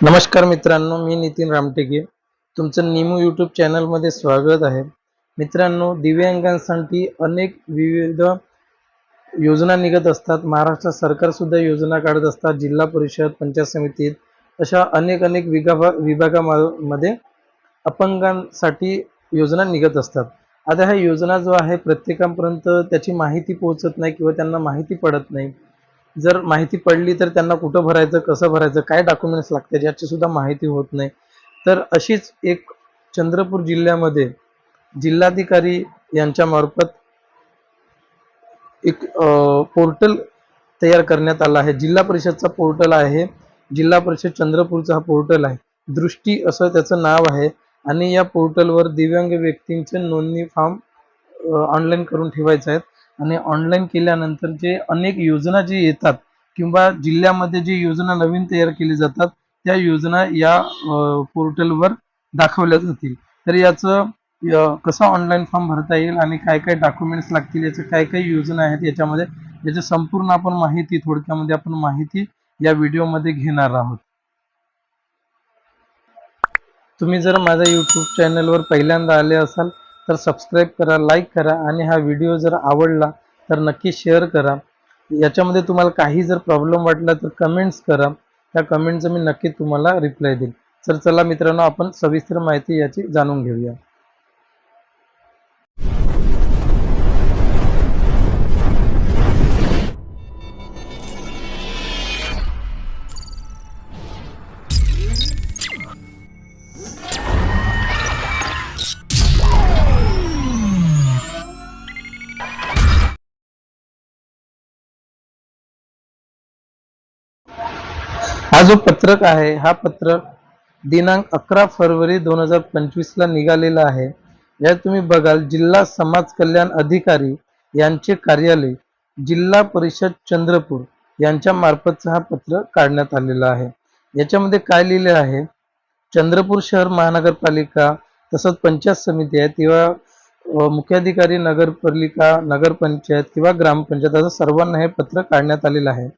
नमस्कार मित्रांनो मी नितीन रामटेके. तुमचं निमू यूट्यूब चॅनलमध्ये स्वागत आहे. मित्रांनो दिव्यांगांसाठी अनेक विविध योजना निघत असतात. महाराष्ट्र सरकारसुद्धा योजना काढत असतात. जिल्हा परिषद पंचायत समितीत अशा अनेक अनेक विभागा विभागामध्ये अपंगांसाठी योजना निघत असतात. आता ह्या योजना जो आहे प्रत्येकापर्यंत त्याची माहिती पोहोचत नाही किंवा त्यांना माहिती पडत नाही. जर माहिती पडली तर त्यांना कुठं भरायचं कसं भरायचं काय डॉक्युमेंट्स लागतात याची सुद्धा माहिती होत नाही. तर अशीच एक चंद्रपूर जिल्ह्यामध्ये जिल्हाधिकारी यांच्यामार्फत एक पोर्टल तयार करण्यात आला आहे. जिल्हा परिषदचा पोर्टल आहे. जिल्हा परिषद चंद्रपूरचा हा पोर्टल आहे. दृष्टी असं त्याचं नाव आहे आणि या पोर्टलवर दिव्यांग व्यक्तींचे नोंदणी फॉर्म ऑनलाईन करून ठेवायचे आहेत. आणि ऑनलाईन केल्यानंतर जे अनेक योजना जे येतात किंवा जिल्ह्यामध्ये जी योजना नवीन तयार केली जातात त्या योजना या पोर्टलवर दाखवल्या जातील. तर याचं कसं ऑनलाईन फॉर्म भरता येईल आणि काय काय डॉक्युमेंट्स लागतील याच्या काय काय योजना आहेत याच्यामध्ये याची संपूर्ण आपण माहिती थोडक्यामध्ये आपण माहिती या व्हिडिओमध्ये घेणार आहोत. तुम्ही जर माझ्या यूट्यूब चॅनलवर पहिल्यांदा आले असाल तर सबस्क्राईब करा लाईक करा आणि हा व्हिडिओ जर आवडला तर नक्की शेअर करा. याच्यामध्ये तुम्हाला काही जर प्रॉब्लेम वाटला तर कमेंट्स करा. त्या कमेंटचं मी नक्की तुम्हाला रिप्लाय देईल. तर चला मित्रांनो आपण सविस्तर माहिती याची जाणून घेऊया. हा जो पत्रक आहे हा पत्रक दिनांक अकरा फरवरी दोन हजार पंचवीस ला निघालेला आहे. यात तुम्ही बघाल जिल्हा समाज कल्याण अधिकारी यांचे कार्यालय जिल्हा परिषद चंद्रपूर यांच्या मार्फतचा हा पत्र काढण्यात आलेला आहे. याच्यामध्ये काय लिहिले आहे? चंद्रपूर शहर महानगरपालिका तसंच पंचायत समिती आहे किंवा मुख्याधिकारी नगरपालिका नगरपंचायत किंवा ग्रामपंचायत असं सर्वांना हे पत्र काढण्यात आलेलं आहे.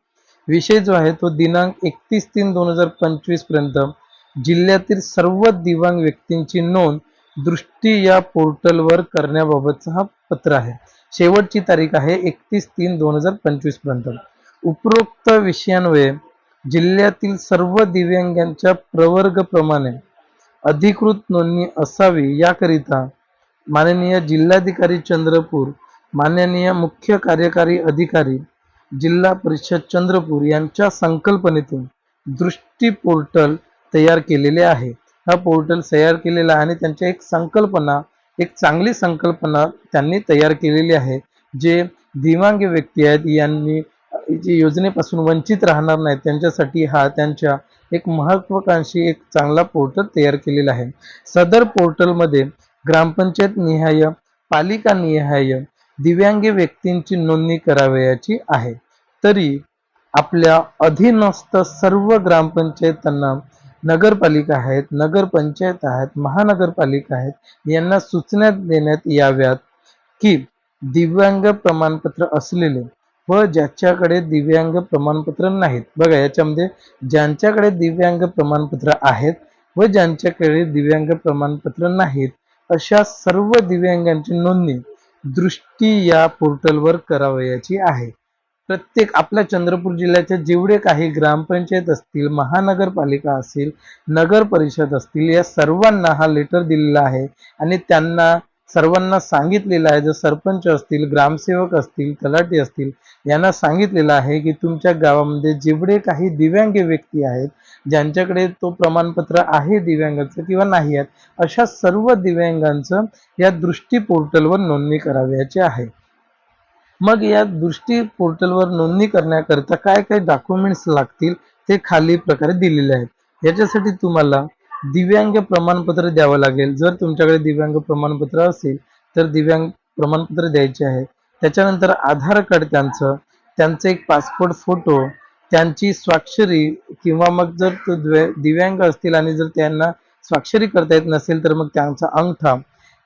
विषय जो आहे तो दिनांक एकतीस तीन दोन हजार पंचवीसपर्यंत जिल्ह्यातील सर्व दिव्यांग व्यक्तींची नोंद दृष्टी या पोर्टलवर करण्याबाबतचा हा पत्र आहे. शेवटची तारीख आहे एकतीस तीन दोन हजार पंचवीसपर्यंत. उपरोक्त विषयांवये जिल्ह्यातील सर्व दिव्यांगांच्या प्रवर्गप्रमाणे अधिकृत नोंदणी असावी याकरिता माननीय जिल्हाधिकारी चंद्रपूर माननीय मुख्य कार्यकारी अधिकारी जिल्हा परिषद चंद्रपूर यांच्या संकल्पनेतून दृष्टी पोर्टल तयार केलेले आहे. हा पोर्टल तयार केलेला आहे आणि त्यांच्या एक संकल्पना एक चांगली संकल्पना त्यांनी तयार केलेली आहे जे दिव्यांग व्यक्ती आहेत यांनी जे योजनेपासून वंचित राहणार नाहीत त्यांच्यासाठी हा त्यांच्या एक महत्वाकांक्षी एक चांगला पोर्टल तयार केलेला आहे. सदर पोर्टलमध्ये ग्रामपंचायत निहाय पालिका निहाय दिव्यांग व्यक्तींची नोंदणी करावयाची आहे. तरी आपल्या अधीनस्थ सर्व ग्रामपंचायतांना नगरपालिका आहेत नगरपंचायत आहेत महानगरपालिका आहेत यांना सूचना देण्यात याव्यात की दिव्यांग प्रमाणपत्र असलेले व ज्याच्याकडे दिव्यांग प्रमाणपत्र नाहीत. बघा याच्यामध्ये ज्यांच्याकडे दिव्यांग प्रमाणपत्र आहेत व ज्यांच्याकडे दिव्यांग प्रमाणपत्र नाहीत अशा सर्व दिव्यांगांची नोंदणी दृष्टी या पोर्टलवर करावयाची आहे. प्रत्येक आपल्या चंद्रपूर जिल्ह्याच्या जेवढे काही ग्रामपंचायत असतील महानगरपालिका असेल नगर परिषद असतील या सर्वांना हा लेटर दिलेला आहे. आणि त्यांना सर्वांना सांगितलेलं आहे जर सरपंच असतील ग्रामसेवक असतील तलाठी असतील यांना सांगितलेलं आहे की तुमच्या गावामध्ये जेवढे काही दिव्यांग व्यक्ती आहेत ज्यांच्याकडे तो प्रमाणपत्र आहे दिव्यांगाचं किंवा नाही आहेत अशा सर्व दिव्यांगांचं या दृष्टी पोर्टलवर नोंदणी करावयाची आहे. मग या दृष्टी पोर्टलवर नोंदणी करण्याकरता काय काय डॉक्युमेंट्स लागतील ते खाली प्रकारे दिलेले आहेत. याच्यासाठी तुम्हाला दिव्यांग प्रमाणपत्र द्यावं लागेल. जर तुमच्याकडे दिव्यांग प्रमाणपत्र असेल तर दिव्यांग प्रमाणपत्र द्यायचे आहे. त्याच्यानंतर आधार कार्ड त्यांचं त्यांचं एक पासपोर्ट फोटो त्यांची स्वाक्षरी किंवा मग जर तो दिव्यांग असतील आणि जर त्यांना स्वाक्षरी करता येत नसेल तर मग त्यांचा अंगठा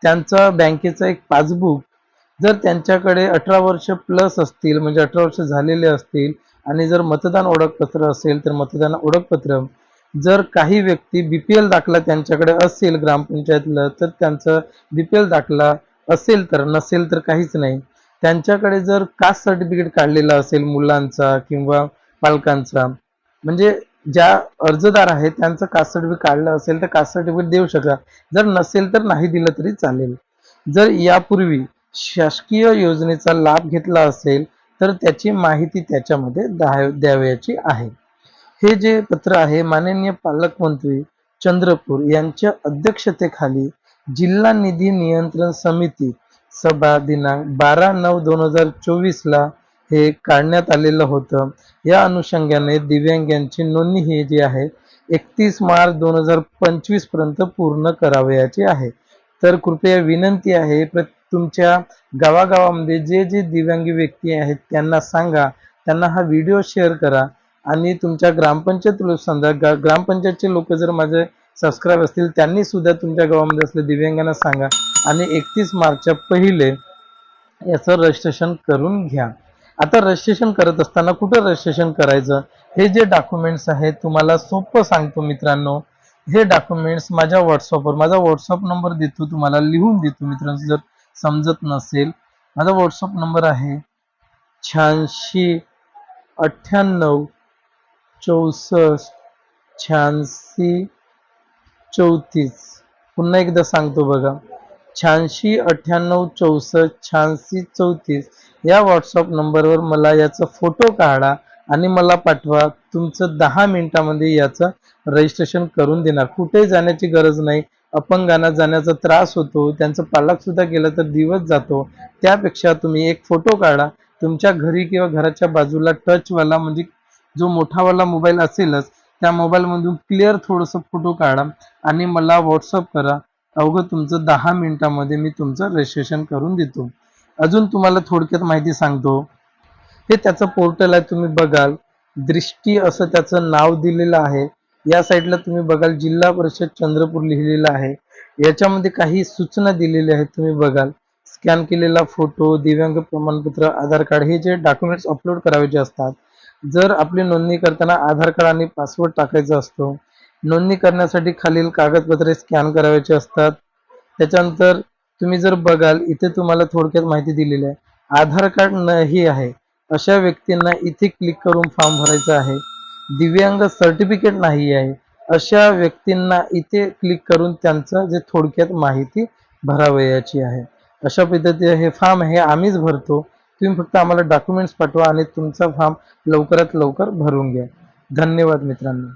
त्यांचा बँकेचा एक पासबुक जर त्यांच्याकडे अठरा वर्ष प्लस असतील म्हणजे अठरा वर्ष झालेले असतील आणि जर मतदान ओळखपत्र असेल तर मतदान ओळखपत्र. जर काही व्यक्ती बीपीएल दाखला त्यांच्याकडे असेल ग्रामपंचायतला तर त्यांचं बीपीएल दाखला असेल तर नसेल तर काहीच नाही. त्यांच्याकडे जर कास्ट सर्टिफिकेट काढलेला असेल मुलांचा किंवा पालकांचा. म्हणजे ज्या अर्जदार आहेत त्यांचं कास्ट सर्टिफिकेट काढलं असेल तर कास्ट सर्टिफिकेट देऊ शकता जर नसेल तर नाही दिलं तरी चालेल. जर यापूर्वी शासकीय योजनेचा लाभ घेतला असेल तर त्याची माहिती त्याच्यामध्ये द्यावयाची आहे. हे जे पत्र आहे माननीय पालकमंत्री चंद्रपूर यांच्या अध्यक्षतेखाली जिल्हा निधी नियंत्रण समिती सभा दिनांक बारा नऊ दोन हजार चोवीसला हे काढण्यात आलेलं होतं. या अनुषंगाने दिव्यांगांची नोंदणी ही जी आहे एकतीस मार्च दोन हजार पंचवीसपर्यंत पूर्ण करावयाची आहे. तर कृपया विनंती आहे प्र तुमच्या गावागावामध्ये जे जे दिव्यांगी व्यक्ती आहेत त्यांना सांगा त्यांना हा व्हिडिओ शेअर करा आणि तुमच्या ग्रामपंचायत लोक समजा गा- ग्रामपंचायतचे लोक जर माझे सबस्क्राईब असतील त्यांनी सुद्धा तुमच्या गावामध्ये असले दिव्यांगांना सांगा आणि एकतीस मार्चच्या पहिले याचं रजिस्ट्रेशन करून घ्या. आता रजिस्ट्रेशन करत असताना कुठं रजिस्ट्रेशन करायचं? हे जे डॉक्युमेंट्स आहेत तुम्हाला सोपं सांगतो मित्रांनो. हे डॉक्युमेंट्स माझ्या व्हॉट्सअपवर माझा व्हॉट्सअप नंबर देतो तुम्हाला लिहून देतो मित्रांनो जर समजत नसेल. माझा व्हॉट्सअप नंबर आहे शहाऐंशी अठ्ठ्याण्णव चौसष्ट शहाऐंशी चौतीस. पुन्हा एकदा सांगतो बघा. शहाऐंशी अठ्ठ्याण्णव चौसष्ट शहाऐंशी चौतीस या व्हॉट्सअप नंबरवर मला याचा फोटो काढा आणि मला पाठवा. तुमचं दहा मिनिटामध्ये याचं रजिस्ट्रेशन करून देणार. कुठेही जाण्याची गरज नाही. अपंगांना जाण्याचा त्रास होतो. त्यांचं पालक सुद्धा गेलं तर दिवस जातो. त्यापेक्षा तुम्ही एक फोटो काढा. तुमच्या घरी किंवा घराच्या बाजूला टचवाला म्हणजे जो मोठावाला मोबाईल असेलच त्या मोबाईलमधून क्लिअर थोडंसं फोटो काढा आणि मला व्हॉट्सअप करा. अवघं तुमचं दहा मिनिटामध्ये मी तुमचं रजिस्ट्रेशन करून देतो. अजून तुम्हाला थोडक्यात माहिती सांगतो. हे त्याचं पोर्टल आहे तुम्ही बघाल. दृष्टी असं त्याचं नाव दिलेलं आहे. या साईडला तुम्ही बघाल जिल्हा परिषद चंद्रपूर लिहिलेलं आहे. याच्यामध्ये काही सूचना दिलेल्या आहेत तुम्ही बघाल. स्कॅन केलेला फोटो दिव्यांग प्रमाणपत्र आधार कार्ड हे जे डॉक्युमेंट्स अपलोड करावायचे असतात जर आपली नोंदणी करताना आधार कार्ड आणि पासवर्ड टाकायचा असतो नोंदणी करण्यासाठी खालील कागदपत्रे स्कॅन करायचे असतात. त्याच्यानंतर तुम्ही जर बघाल इथे तुम्हाला थोडक्यात माहिती दिलेली आहे. आधार कार्ड नाही आहे. अशा व्यक्तींना इथे क्लिक करून फॉर्म भरायचा आहे. दिव्यांग सर्टिफिकेट नाही आहे. अशा व्यक्तींना इथे क्लिक करून त्यांचं जे थोडक्यात माहिती भरावयाची आहे. अशा पद्धतीने हे फॉर्म हे आम्हीच भरतो. तुम्ही फक्त आम्हाला डॉक्युमेंट्स पाठवा आणि तुमचा फॉर्म लवकरात लवकर भरून घ्या. धन्यवाद मित्रांनो.